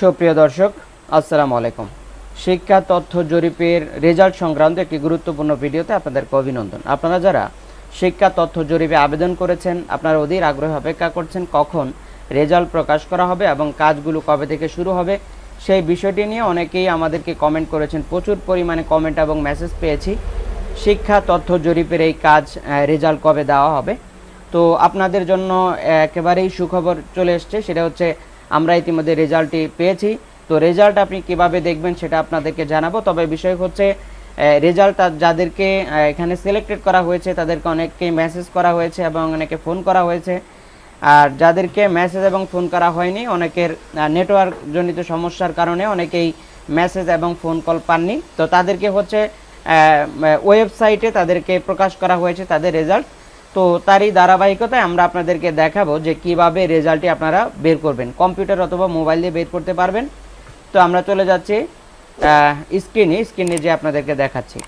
সুপ্রিয় দর্শক, আসসালামু আলাইকুম। শিক্ষা তথ্য জরিপের রেজাল্ট সংক্রান্ত একটি গুরুত্বপূর্ণ ভিডিওতে আপনাদেরকে অভিনন্দন। আপনারা যারা শিক্ষা তথ্য জরিপে আবেদন করেছেন, আপনারা অধীর আগ্রহে অপেক্ষা করছেন কখন রেজাল্ট প্রকাশ করা হবে এবং কাজগুলো কবে থেকে শুরু হবে, সেই বিষয়টি নিয়ে অনেকেই আমাদেরকে কমেন্ট করেছেন। প্রচুর পরিমাণে কমেন্ট এবং মেসেজ পেয়েছি। শিক্ষা তথ্য জরিপের এই কাজ রেজাল্ট কবে দেওয়া হবে? তো আপনাদের জন্য একেবারেই সুখবর চলে এসছে, সেটা হচ্ছে আমরা ইতিমধ্যে রেজাল্টটি পেয়েছি। তো রেজাল্ট আপনি কীভাবে দেখবেন সেটা আপনাদেরকে জানাব। তবে বিষয় হচ্ছে রেজাল্ট যাদেরকে এখানে সিলেক্টেড করা হয়েছে, তাদেরকে অনেককে মেসেজ করা হয়েছে এবং অনেকে ফোন করা হয়েছে। আর যাদেরকে মেসেজ এবং ফোন করা হয়নি, অনেকের নেটওয়ার্ক জনিত সমস্যার কারণে অনেকেই মেসেজ এবং ফোন কল পাননি। তো তাদেরকে হচ্ছে ওয়েবসাইটে তাদেরকে প্রকাশ করা হয়েছে, তাদের রেজাল্ট। তো তারই ধারাবাহিকতায় আমরা আপনাদেরকে দেখাবো যে কীভাবে রেজাল্টটি আপনারা বের করবেন। কম্পিউটার অথবা মোবাইল দিয়ে বের করতে পারবেন। তো আমরা চলে যাচ্ছি স্ক্রিনে। স্ক্রিনে যে আপনাদেরকে দেখাচ্ছি।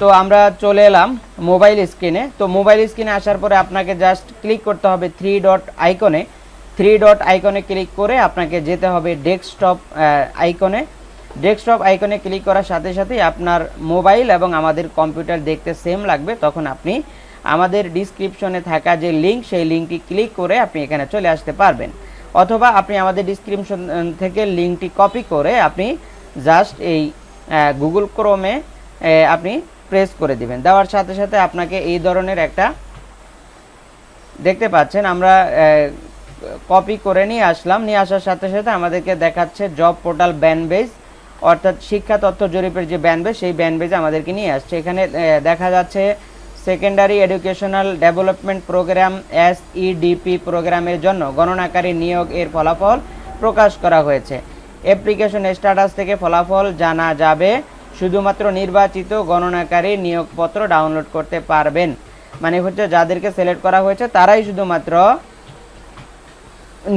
তো আমরা চলে এলাম মোবাইল স্ক্রিনে। তো মোবাইল স্ক্রিনে আসার পরে আপনাকে জাস্ট ক্লিক করতে হবে থ্রি ডট আইকনে। থ্রি ডট আইকনে ক্লিক করে আপনাকে যেতে হবে ডেস্কটপ আইকনে। ডেস্কটপ আইকনে ক্লিক করার সাথে সাথেই আপনার মোবাইল এবং আমাদের কম্পিউটার দেখতে সেম লাগবে। তখন আপনি আমাদের ডিসক্রিপশনে থাকা যে লিঙ্ক সেই লিঙ্কটি ক্লিক করে আপনি এখানে চলে আসতে পারবেন। অথবা আপনি আমাদের ডিসক্রিপশন থেকে লিঙ্কটি কপি করে আপনি জাস্ট এই গুগল ক্রোমে আপনি প্রেস করে দিবেন। দেওয়ার সাথে সাথে আপনাকে এই ধরনের একটা দেখতে পাচ্ছেন, আমরা কপি করে নিয়ে আসলাম। নিয়ে আসার সাথে সাথে আমাদেরকে দেখাচ্ছে জব পোর্টাল ব্যানবেজ অর্থাৎ শিক্ষা তথ্য জরিপের যে ব্যানবেজ সেই ব্যানবেজে আমাদেরকে নিয়ে আসছে। এখানে দেখা যাচ্ছে secondary educational development program S EDP প্রোগ্রামের জন্য গণনাকারী নিয়োগ এর ফলাফল প্রকাশ করা হয়েছে। অ্যাপ্লিকেশন স্ট্যাটাস থেকে ফলাফল জানা যাবে। শুধুমাত্র নির্বাচিত গণনাকারী নিয়োগপত্র ডাউনলোড করতে পারবেন। মানে হচ্ছে যাদেরকে সিলেক্ট করা হয়েছে, তারাই শুধুমাত্র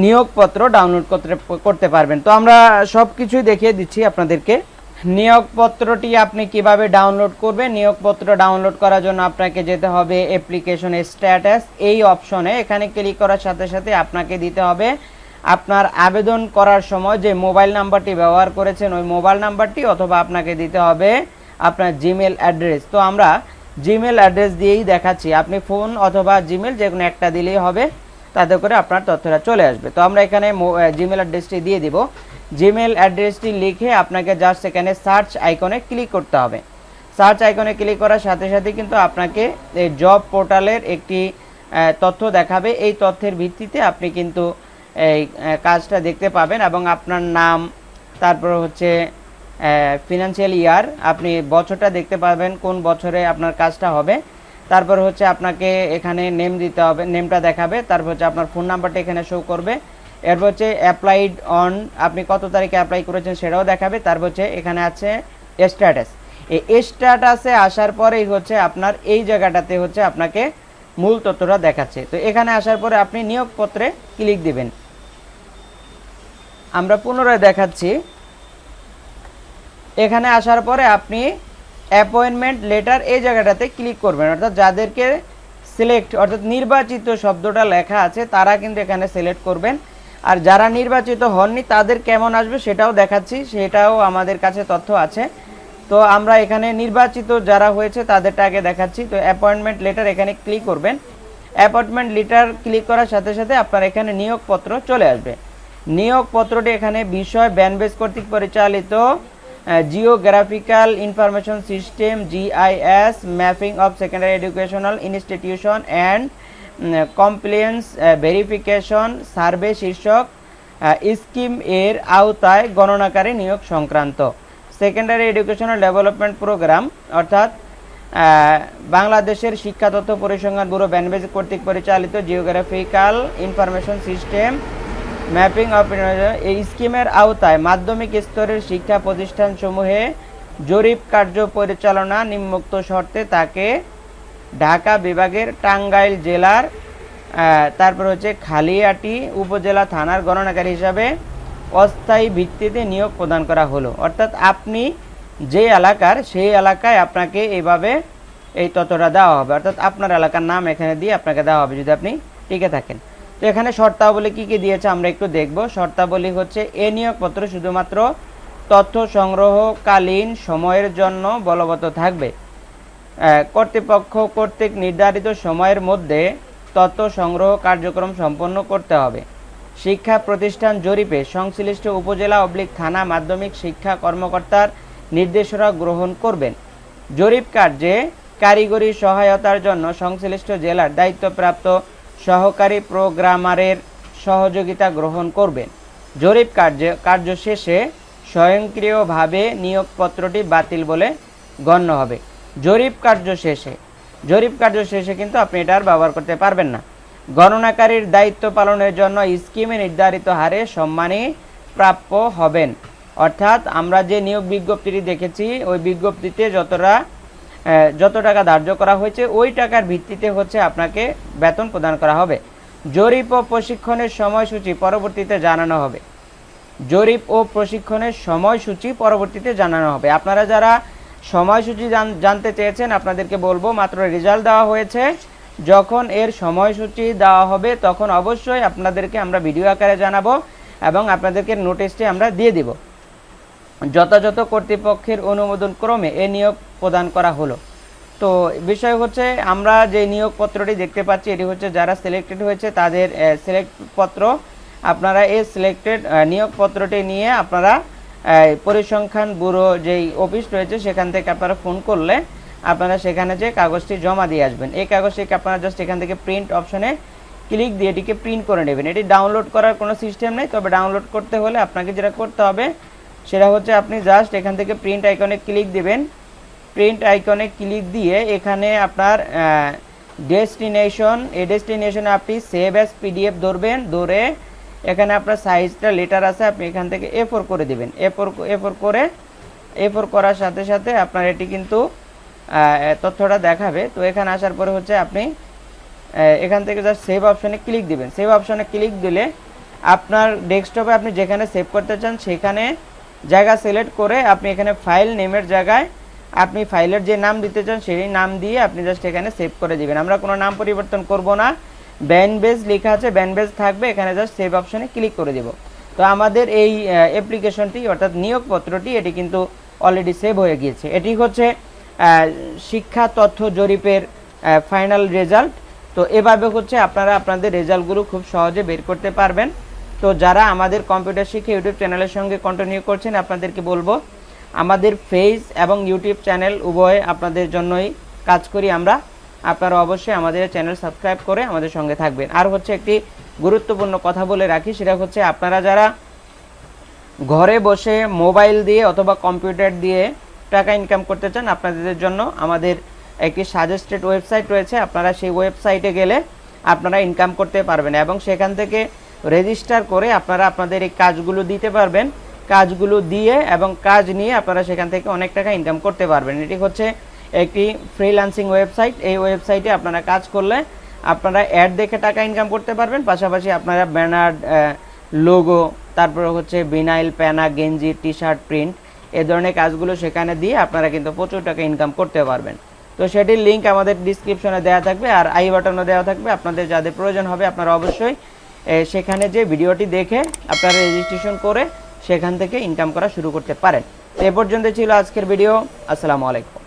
নিয়োগপত্র ডাউনলোড করতে করতে পারবেন। তো আমরা সব কিছুই দেখিয়ে দিচ্ছি আপনাদেরকে। নিয়োগপত্রটি আপনি কীভাবে ডাউনলোড করবেন? নিয়োগপত্র ডাউনলোড করার জন্য আপনাকে যেতে হবে অ্যাপ্লিকেশন স্ট্যাটাস এই অপশনে এখানে ক্লিক করার সাথে সাথে আপনাকে দিতে হবে আপনার আবেদন করার সময় যে মোবাইল নাম্বারটি ব্যবহার করেছেন, ওই মোবাইল নাম্বারটি অথবা আপনাকে দিতে হবে আপনার জিমেল অ্যাড্রেস তো আমরা জিমেল অ্যাড্রেস দিয়েই দেখাচ্ছি। আপনি ফোন অথবা জিমেল যে কোনো একটা দিলেই হবে। তাতে করে আপনার তথ্যটা চলে আসবে। তো আমরা এখানে জিমেল অ্যাড্রেসটি দিয়ে দিব। জিমেল অ্যাড্রেসটি লিখে আপনাকে জাস্ট এখানে সার্চ আইকনে ক্লিক করতে হবে। সার্চ আইকনে ক্লিক করার সাথে সাথে কিন্তু আপনাকে এই জব পোর্টালের একটি তথ্য দেখাবে। এই তথ্যের ভিত্তিতে আপনি কিন্তু এই কাজটা দেখতে পাবেন এবং আপনার নাম, তারপর হচ্ছে ফিনান্সিয়াল ইয়ার আপনি বছরটা দেখতে পাবেন কোন বছরে আপনার কাজটা হবে। তারপর হচ্ছে আপনাকে এখানে নেম দিতে হবে নেমটা দেখাবে, তারপর হচ্ছে আপনার ফোন নাম্বারটা এখানে শো করবে। এরপর হচ্ছে অ্যাপ্লাইড অন আপনি কত তারিখে অ্যাপ্লাই করেছেন সেটাও দেখাবে, তারপর হচ্ছে এখানে আছে স্ট্যাটাস এই স্ট্যাটাসে আসার পরেই হচ্ছে আপনার এই জায়গাটাতে হচ্ছে আপনাকে মূল তথ্যটা দেখাচ্ছে। তো এখানে আসার পরে আপনি নিয়োগপত্রে ক্লিক দিবেন। আমরা পুনরায় দেখাচ্ছি। এখানে আসার পরে আপনি অ্যাপয়েন্টমেন্ট লেটার এই জায়গাটাতে ক্লিক করবেন। অর্থাৎ যাদেরকে সিলেক্ট অর্থাৎ নির্বাচিত শব্দটা লেখা আছে, তারা কিন্তু এখানে সিলেক্ট করবেন। আর যারা নির্বাচিত হননি, তাদের কেমন আসবে সেটাও দেখাচ্ছি, সেটাও আমাদের কাছে তথ্য আছে। তো আমরা এখানে নির্বাচিত যারা হয়েছে, তাদেরটা আগে দেখাচ্ছি। তো অ্যাপয়েন্টমেন্ট লেটার এখানে ক্লিক করবেন। অ্যাপয়েন্টমেন্ট লেটার ক্লিক করার সাথে সাথে আপনার এখানে নিয়োগপত্র চলে আসবে। নিয়োগপত্রটি এখানে বিষয় ব্যানবেজ কর্তৃক পরিচালিত geographical information system GIS mapping of secondary educational institution and compliance verification survey শীর্ষক স্কিম এর আওতায় গণনাকারী নিয়োগ সংক্রান্ত। সেকেন্ডারি এডুকেশনাল ডেভেলপমেন্ট প্রোগ্রাম অর্থাৎ বাংলাদেশের শিক্ষা তথ্য পরিসংখ্যান ব্যুরো ব্যানবেজ কর্তৃক পরিচালিত geographical information system mapping of এই স্কিমের আওতায় মাধ্যমিক স্তরের শিক্ষা প্রতিষ্ঠানসমূহে জরিপ কার্য পরিচালনা নিম্মুক্ত শর্তে তাকে ঢাকা বিভাগের টাঙ্গাইল জেলার তারপর হচ্ছে খালিয়াটি উপজেলা থানার গণনাকারী হিসাবে অস্থায়ী ভিত্তিতে নিয়োগ প্রদান করা হলো। অর্থাৎ আপনি যে এলাকার, সেই এলাকায় আপনাকে এইভাবে এই তথ্যটা দেওয়া হবে। অর্থাৎ আপনার এলাকার নাম এখানে দিয়ে আপনাকে দেওয়া হবে যদি আপনি টিকে থাকেন। তো এখানে শর্তাবলী কি কি দিয়েছে আমরা একটু দেখব। শর্তাবলী হচ্ছে, এ নিয়োগপত্র শুধুমাত্র তথ্য সংগ্রহকালীন সময়ের জন্য বলবৎ থাকবে। কর্তৃপক্ষ কর্তৃক নির্ধারিত সময়ের মধ্যে তথ্য সংগ্রহ কার্যক্রম সম্পন্ন করতে হবে। শিক্ষা প্রতিষ্ঠান জরিপে সংশ্লিষ্ট উপজেলা অবলিক থানা মাধ্যমিক শিক্ষা কর্মকর্তার নির্দেশনা গ্রহণ করবেন। জরিপ কার্যে কারিগরি সহায়তার জন্য সংশ্লিষ্ট জেলার দায়িত্বপ্রাপ্ত সহকারী প্রোগ্রামারের সহযোগিতা গ্রহণ করবেন। জরিপ কার্য কার্য শেষে স্বয়ংক্রিয়ভাবে নিয়োগপত্রটি বাতিল বলে গণ্য হবে। জরিপ কার্য শেষে, জরিপ কার্য শেষে কিন্তু আপনি এটা আর ব্যবহার করতে পারবেন না। গণনাকারীর দায়িত্ব পালনের জন্য স্কিমে নির্ধারিত হারে সম্মানী প্রাপ্য হবেন। অর্থাৎ আমরা যে নিয়োগ বিজ্ঞপ্তিটি দেখেছি, ওই বিজ্ঞপ্তিতে যতটা যত টাকা ধার্য করা হয়েছে, ওই টাকার ভিত্তিতে হচ্ছে আপনাকে বেতন প্রদান করা হবে। জরিপ ও প্রশিক্ষণের সময়সূচি পরবর্তীতে জানানো হবে। জরিপ ও প্রশিক্ষণের সময়সূচি পরবর্তীতে জানানো হবে। আপনারা যারা সময়সূচি জান- জানতে চেয়েছেন, আপনাদেরকে বলব, মাত্র রেজাল্ট দেওয়া হয়েছে। যখন এর সময়সূচি দেওয়া হবে, তখন অবশ্যই আপনাদেরকে আমরা ভিডিও আকারে জানাব এবং আপনাদেরকে নোটিশটি আমরা দিয়ে দিব। যথাযথ কর্তৃপক্ষের অনুমোদন ক্রমে এ নিয়োগ প্রদান করা হলো। তো বিষয় হচ্ছে, আমরা যে নিয়োগপত্রটি দেখতে পাচ্ছি, এটি হচ্ছে যারা সিলেক্টেড হয়েছে, তাদের সিলেক্ট পত্র। আপনারা এই সিলেক্টেড নিয়োগপত্রটি নিয়ে আপনারা পরিসংখ্যান ব্যুরো যেই অফিস রয়েছে, সেখান থেকে আপনারা ফোন করলে আপনারা সেখানে যে কাগজটি জমা দিয়ে আসবেন। এই কাগজটিকে আপনারা জাস্ট এখান থেকে প্রিন্ট অপশনে ক্লিক দিয়ে এটিকে প্রিন্ট করে নেবেন। এটি ডাউনলোড করার কোনো সিস্টেম নেই, তবে ডাউনলোড করতে হলে আপনাকে যেটা করতে হবে সেটা হচ্ছে আপনি জাস্ট এখান থেকে প্রিন্ট আইকনে ক্লিক দেবেন। প্রিন্ট আইকনে ক্লিক দিয়ে এখানে আপনার ডেস্টিনেশন এ ডেস্টিনেশনে আপনি সেভ অ্যাজ পিডিএফ ধরবেন, ধরে এখানে আপনার সাইজটা লেটার আছে, আপনি এখান থেকে এ ফোর করে দেবেন। এ ফোর এ ফোর করে এ ফোর করার সাথে সাথে আপনার এটি কিন্তু তথ্যটা দেখাবে। তো এখানে আসার পরে হচ্ছে আপনি এখান থেকে জাস্ট সেভ অপশনে ক্লিক দিবেন। সেভ অপশনে ক্লিক দিলে আপনার ডেস্কটপে আপনি যেখানে সেভ করতে চান, সেখানে জায়গা সিলেক্ট করে আপনি এখানে ফাইল নেমের জায়গায় আপনি ফাইলের যে নাম দিতে চান সেই নাম দিয়ে আপনি জাস্ট এখানে সেভ করে দিবেন। আমরা কোনো নাম পরিবর্তন করব না। ব্যান বেজ লেখা আছে ব্যান বেজ থাকবে, এখানে জাস্ট সেভ অপশনে ক্লিক করে দেব। তো আমাদের এই অ্যাপ্লিকেশনটি অর্থাৎ নিয়োগপত্রটি, এটি কিন্তু অলরেডি সেভ হয়ে গিয়েছে। এটি হচ্ছে শিক্ষা তথ্য জরিপের ফাইনাল রেজাল্ট তো এভাবে হচ্ছে আপনারা আপনাদের রেজাল্টগুলো খুব সহজে বের করতে পারবেন। তো যারা আমাদের কম্পিউটার শিখে ইউটিউব চ্যানেলের সঙ্গে কন্টিনিউ করছেন, আপনাদেরকে বলব, আমাদের ফেস এবং ইউটিউব চ্যানেল উভয় আপনাদের জন্যই কাজ করি আমরা। আপনারা অবশ্যই আমাদের চ্যানেল সাবস্ক্রাইব করে আমাদের সঙ্গে থাকবেন। আর হচ্ছে একটি গুরুত্বপূর্ণ কথা বলে রাখি, সেটা হচ্ছে আপনারা যারা ঘরে বসে মোবাইল দিয়ে অথবা কম্পিউটার দিয়ে টাকা ইনকাম করতে চান, আপনাদের জন্য আমাদের একটি সাজেস্টেড ওয়েবসাইট রয়েছে। আপনারা সেই ওয়েবসাইটে গেলে আপনারা ইনকাম করতে পারবেন এবং সেখান থেকে রেজিস্টার করে আপনারা আপনাদের এই কাজগুলো দিতে পারবেন। কাজগুলো দিয়ে এবং কাজ নিয়ে আপনারা সেখান থেকে অনেক টাকা ইনকাম করতে পারবেন। এটি হচ্ছে একটি ফ্রিল্যান্সিং ওয়েবসাইট এই ওয়েবসাইটে আপনারা কাজ করলে আপনারা অ্যাড দেখে টাকা ইনকাম করতে পারবেন। পাশাপাশি আপনারা ব্যানার লোগো তারপরে হচ্ছে বিনাইল প্যানা গেঞ্জি টি শার্ট প্রিন্ট এ ধরনের কাজগুলো সেখানে দিয়ে আপনারা কিন্তু প্রচুর টাকা ইনকাম করতে পারবেন। তো সেটির লিঙ্ক আমাদের ডিসক্রিপশনে দেওয়া থাকবে আর আই বাটনও দেওয়া থাকবে। আপনাদের যাদের প্রয়োজন হবে আপনারা অবশ্যই সেখানে যে ভিডিওটি দেখে আপনারা রেজিস্ট্রেশন করে সেখান থেকে ইনকাম করা শুরু করতে পারেন। এ পর্যন্ত ছিল আজকের ভিডিও আসসালামু আলাইকুম।